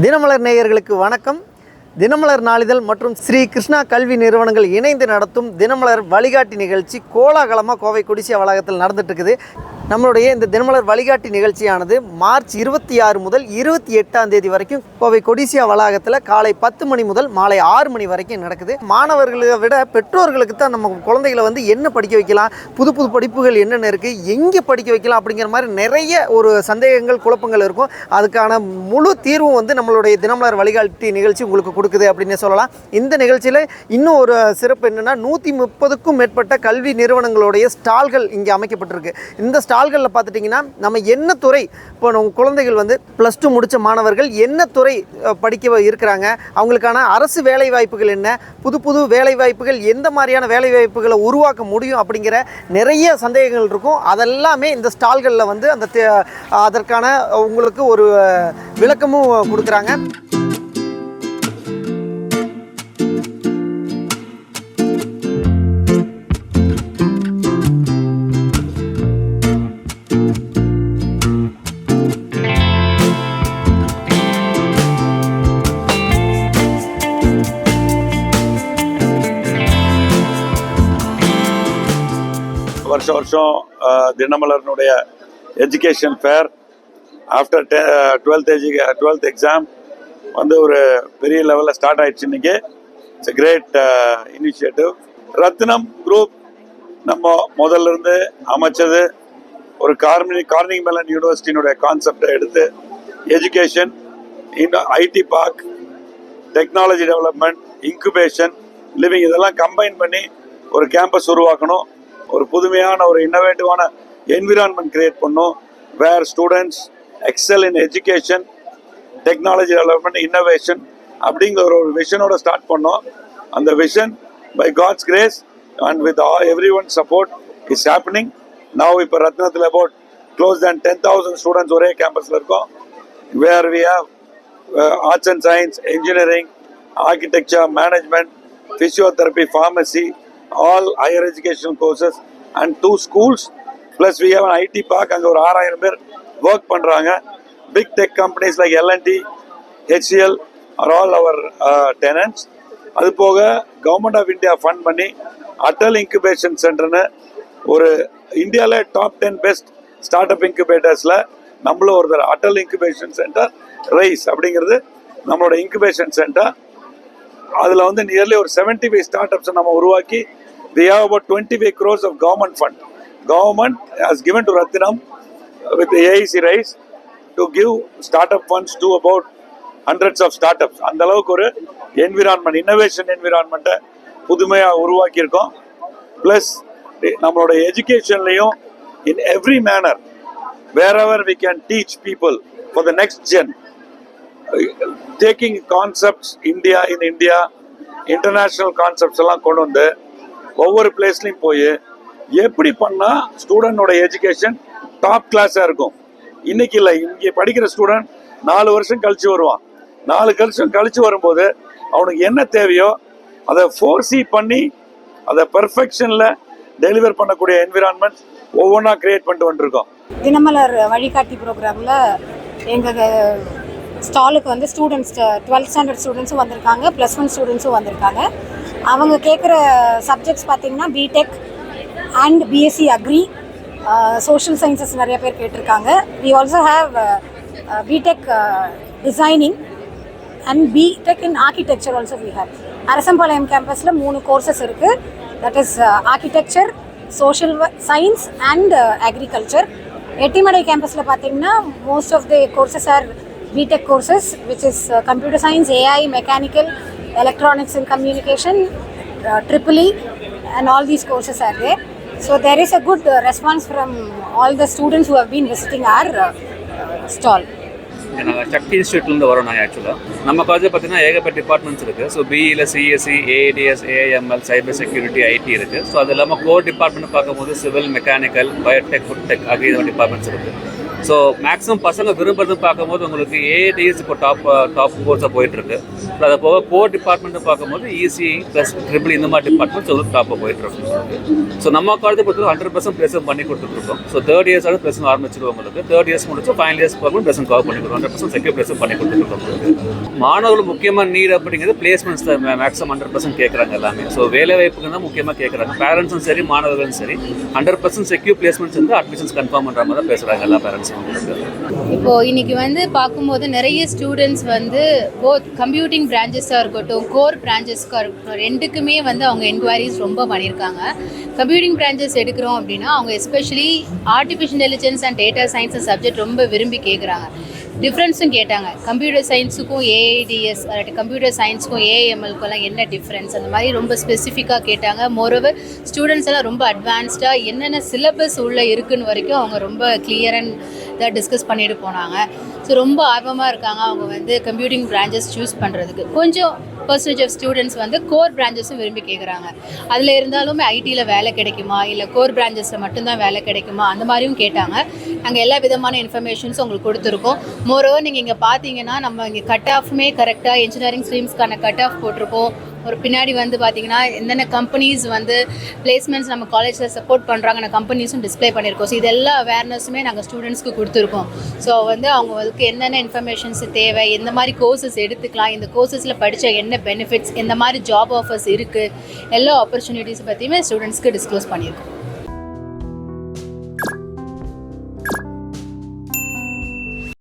தினமலர் நேயர்களுக்கு வணக்கம். தினமலர் நாளிதழ் மற்றும் ஸ்ரீ கிருஷ்ணா கல்வி நிறுவனங்கள் இணைந்து நடத்தும் தினமலர் வழிகாட்டி நிகழ்ச்சி கோலாகலமாக கோவை கொடிசியா வளாகத்தில் நடந்துட்டு இருக்குது. நம்மளுடைய இந்த தினமலர் வழிகாட்டி நிகழ்ச்சியானது மார்ச் இருபத்தி ஆறு முதல் இருபத்தி எட்டாம் தேதி வரைக்கும் கோவை கொடிசியா வளாகத்தில் காலை பத்து மணி முதல் மாலை ஆறு மணி வரைக்கும் நடக்குது. மாணவர்களை விட பெற்றோர்களுக்கு தான் நம்ம குழந்தைகளை வந்து என்ன படிக்க வைக்கலாம் புது புது படிப்புகள் என்னென்ன இருக்குது எங்கே படிக்க வைக்கலாம் அப்படிங்கிற மாதிரி நிறைய ஒரு சந்தேகங்கள் குழப்பங்கள் இருக்கும். அதுக்கான முழு தீர்வும் வந்து நம்மளுடைய தினமலர் வழிகாட்டி நிகழ்ச்சி உங்களுக்கு கொடுக்குது அப்படின்னு சொல்லலாம். இந்த நிகழ்ச்சியில் இன்னும் ஒரு சிறப்பு என்னென்னா நூற்றி முப்பதுக்கும் மேற்பட்ட கல்வி நிறுவனங்களுடைய ஸ்டால்கள் இங்கே அமைக்கப்பட்டிருக்கு. இந்த ஸ்டால்களில் பார்த்துட்டிங்கன்னா நம்ம என்ன துறை இப்போ நம்ம குழந்தைகள் வந்து ப்ளஸ் டூ முடித்த மாணவர்கள் என்ன துறை படிக்க இருக்கிறாங்க? அவங்களுக்கான அரசு வேலை வாய்ப்புகள் என்ன? புது புது வேலை வாய்ப்புகள் எந்த மாதிரியான வேலை வாய்ப்புகளை உருவாக்க முடியும் அப்படிங்கிற நிறைய சந்தேகங்கள் இருக்கும். அதெல்லாமே இந்த ஸ்டால்களில் வந்து அந்த தே- அதற்கான உங்களுக்கு ஒரு விளக்கமும் கொடுக்குறாங்க. வருஷம் வருஷம் தினமலர்னுடைய எஜுகேஷன் ஃபேர் ஆஃப்டர் டெ டுவெல்த் எஜு டுவெல்த் எக்ஸாம் வந்து ஒரு பெரிய லெவலில் ஸ்டார்ட் ஆயிடுச்சு இன்னைக்கு. It's great initiative Rathinam group நம்ம முதல்ல இருந்து அமைச்சது ஒரு கார்மினி கார்னிங் மெலன் யூனிவர்சிட்டியினுடைய கான்செப்டை எடுத்து எஜுகேஷன் இன்னும் IT park technology development incubation living இதெல்லாம் கம்பைன் பண்ணி ஒரு கேம்பஸ் உருவாக்கணும். ஒரு புதுமையான ஒரு இன்னோவேட்டிவான என்விரான்மெண்ட் கிரியேட் பண்ணும். Where students excel in education technology development innovation அப்படிங்கிற ஒரு விஷனோட ஸ்டார்ட் பண்ணோம். அந்த vision by God's grace and with every one support is happening now இப்போ ரத்னத்தில் about close then ten thousand students ஒரே கேம்பஸில் இருக்கோம். Where we have arts and science science, architecture management management, pharmacy all higher higher courses and two schools plus we we IT park அங்கே ஒரு ஆறாயிரம் பேர் work பண்ணுறாங்க big tech companies like L and T HCL are all our tenants அது போக government of India fund பண்ணி Atal incubation சென்டர்னு ஒரு இந்தியாவில் top ten best start up இன்குபேட்டர்ஸில் நம்மளும் ஒருத்தர். அட்டல் இன்குபேஷன் சென்டர் ரைஸ் அப்படிங்கிறது நம்மளோட இன்குபேஷன் சென்டர் அதில் வந்து நியர்லி ஒரு செவன்ட்டி ஃபைவ் ஸ்டார்ட் அப்ஸை நம்ம உருவாக்கி we have about twenty five crores of government fund government has given to Rathinam with AIC rise to give start up funds to about hundreds of start ups அந்த அளவுக்கு ஒரு environment innovation என்விரான்மெண்ட்டை புதுமையாக உருவாக்கியிருக்கோம். Plus நம்மளோட எஜுகேஷன்லையும் in every manner where we can teach people for the next gen taking concepts India in India international concepts எல்லாம் கொண்டு வந்து ஒவ்வொரு பிளேஸ்லையும் போய் எப்படி பண்ணால் ஸ்டூடெண்டோட எஜுகேஷன் டாப் கிளாஸாக இருக்கும்? இன்னைக்கு இல்லை இங்கே படிக்கிற ஸ்டூடெண்ட் நாலு வருஷம் கழிச்சு வருவான். நாலு வருஷம் கழிச்சு வரும்போது அவனுக்கு என்ன தேவையோ அதை ஃபோர்ஸி பண்ணி அதை பெர்ஃபெக்ஷனில் டெலிவர் பண்ணக்கூடிய என்விரான்மெண்ட் ஒவ்வொன்றா கிரியேட் பண்ணிட்டு வந்துருக்கோம். தினமலர் வழிகாட்டி ப்ரோக்ராமில் எங்கள் ஸ்டாலுக்கு வந்து ஸ்டூடெண்ட்ஸ் டுவெல்த் ஸ்டாண்டர்ட் ஸ்டூடெண்ட்ஸும் வந்திருக்காங்க ப்ளஸ் ஒன் ஸ்டூடெண்ட்ஸும் வந்திருக்காங்க. அவங்க கேட்குற சப்ஜெக்ட்ஸ் பார்த்தீங்கன்னா BTech and BSc agri social sciences நிறைய பேர் கேட்டிருக்காங்க. We also have BTech designing and BTech in architecture also we have Arasampalayam கேம்பஸில் மூணு கோர்சஸ் இருக்குது that is architecture social science and agriculture Ettimadai கேம்பஸில் பார்த்தீங்கன்னா most of the courses are BTech courses which is computer science AI mechanical electronics and communication triple and and all these courses are there. So there is a good uh, response from all the students who have been visiting our uh, stall. நாங்கள் சக்தி இன்ஸ்டியூட்லேருந்து வரோம் நாங்கள் ஆக்சுவலாக நம்ம காலேஜில் பார்த்தீங்கன்னா ஏகப்பட்ட departments இருக்குது so பிஇயில் CSC AADS AIML cyber security IT இருக்குது ஸோ அது இல்லாமல் கோர் டிபார்ட்மெண்ட் பார்க்கும்போது civil mechanical biotech food tech ஆகிய டிபார்ட்மெண்ட்ஸ் இருக்குது ஸோ மேக்ஸிமம் பசங்க விரும்புறது பார்க்கும்போது உங்களுக்கு ஏடிஎஸ் e, இப்போ டாப் டாப் கோர்ஸாக போயிட்டுருக்கு. ஸோ அதை போக கோர் டிபார்ட்மெண்ட்டு பார்க்கும்போது ஈஸி இசி ப்ளஸ் ட்ரிபிள் இந்த மாதிரி டிபார்ட்மெண்ட்ஸ் உங்களுக்கு டாப்பாக போயிட்டுருக்கு. ஸோ நம்ம காலேஜை பொறுத்தவரை ஹண்ட்ரட் பர்சன்ட் பிளேஸ்மெண்ட் பண்ணி கொடுத்துருக்கோம் ஸோ தேர்ட் இயர்ஸோட பிளேஸ்மெண்ட் ஆரம்பிச்சிருவோம் உங்களுக்கு. தேர்ட் இயர்ஸ் முடிச்சு ஃபைனல் இயர்ஸ் போகும்போது பிளேஸ்மெண்ட் கவர் பண்ணி கொடுக்கும் ஹண்ட்ரட் பர்சன்ட் செக்யூர் பிளேஸ்மெண்ட் பண்ணி கொடுத்துருக்கோம் மாணவர்கள் முக்கியமாக நீட் அப்படிங்கிறது பிளேஸ்மெண்ட்ஸ் தான். மேக்ஸிமம் ஹண்ட்ரட் பர்சன்ட் கேட்குறாங்க எல்லாமே. ஸோ வேலை வாய்ப்புக்கு தான் முக்கியமாக கேட்குறாங்க. பேரண்ட்ஸும் சரி மாணவர்களும் சரி ஹண்ட்ரட் பர்சன்ட் செக்யூர் பிளேஸ்மெண்ட்ஸ் வந்து அட்மிஷன்ஸ் கன்ஃபார்ம் பண்ணுற மாதிரி தான் பேசுகிறாங்க எல்லா பேரண்ட்ஸ் இப்போது இப்போ இன்னைக்கு வந்து பார்க்கும்போது நிறைய ஸ்டூடெண்ட்ஸ் வந்து போத் கம்ப்யூட்டிங் பிரான்ச்சஸாக இருக்கட்டும் கோர் பிரான்ச்சஸ்க்காக இருக்கட்டும் ரெண்டுக்குமே வந்து அவங்க என்கொயரிஸ் ரொம்ப பண்ணியிருக்காங்க. கம்ப்யூட்டிங் பிரான்ச்சஸ் எடுக்கிறோம் அப்படின்னா அவங்க especially artificial intelligence and data science subject ரொம்ப விரும்பி கேட்குறாங்க டிஃப்ரென்ஸும் கேட்டாங்க. கம்ப்யூட்டர் சயின்ஸுக்கும் ஏஐடிஎஸ் அல்லாட்டி கம்ப்யூட்டர் சயின்ஸுக்கும் ஏஎம்எல்க்குலாம் என்ன டிஃப்ரென்ஸ் அந்த மாதிரி ரொம்ப ஸ்பெசிஃபிக்காக கேட்டாங்க. மோரோவர் ஸ்டூடெண்ட்ஸ் எல்லாம் ரொம்ப அட்வான்ஸ்டாக என்னென்ன சிலபஸ் உள்ளே இருக்குன்னு வரைக்கும் அவங்க ரொம்ப கிளியர் அண்ட் இதை டிஸ்கஸ் பண்ணிட்டு போனாங்க. ஸோ ரொம்ப ஆர்வமாக இருக்காங்க அவங்க வந்து கம்ப்யூட்டிங் பிரான்ச்சஸ் சூஸ் பண்ணுறதுக்கு கொஞ்சம் பர்சன்டேஜ் ஆஃப் ஸ்டூடெண்ட்ஸ் வந்து கோர் பிரான்ச்சஸும் விரும்பி கேட்குறாங்க அதில் இருந்தாலுமே ஐடியில் வேலை கிடைக்குமா? இல்லை கோர் பிரான்ச்சஸில் மட்டும்தான் வேலை கிடைக்குமா? அந்த மாதிரியும் கேட்டாங்க. நாங்கள் எல்லா விதமான இன்ஃபர்மேஷன்ஸும் உங்களுக்கு கொடுத்துருக்கோம். மோரோவர் நீங்கள் இங்கே பார்த்தீங்கன்னா நம்ம இங்கே கட் ஆஃப்மே கரெக்டாக இன்ஜினியரிங் ஸ்ட்ரீம்ஸ்க்கான கட் ஆஃப் போட்டிருக்கோம். ஒரு பின்னாடி வந்து பார்த்தீங்கன்னா என்னென்ன கம்பெனிஸ் வந்து பிளேஸ்மெண்ட்ஸ் நம்ம காலேஜில் சப்போர்ட் பண்ணுறாங்க கம்பெனிஸும் டிஸ்ப்ளே பண்ணியிருக்கோம். ஸோ இது எல்லா அவேர்னஸுமே நாங்கள் ஸ்டூடெண்ட்ஸ்க்கு கொடுத்துருக்கோம். ஸோ வந்து அவங்களுக்கு என்னென்ன இன்ஃபர்மேஷன்ஸ் தேவை எந்த மாதிரி கோர்சஸ் எடுத்துக்கலாம் இந்த கோர்சஸில் படித்த என்ன பெனிஃபிட்ஸ் எந்த மாதிரி ஜாப் ஆஃபர்ஸ் இருக்குது எல்லா ஆப்பர்ச்சுனிட்டிஸ் பற்றியுமே ஸ்டூடெண்ட்ஸ்க்கு டிஸ்க்ளோஸ் பண்ணியிருக்கோம்.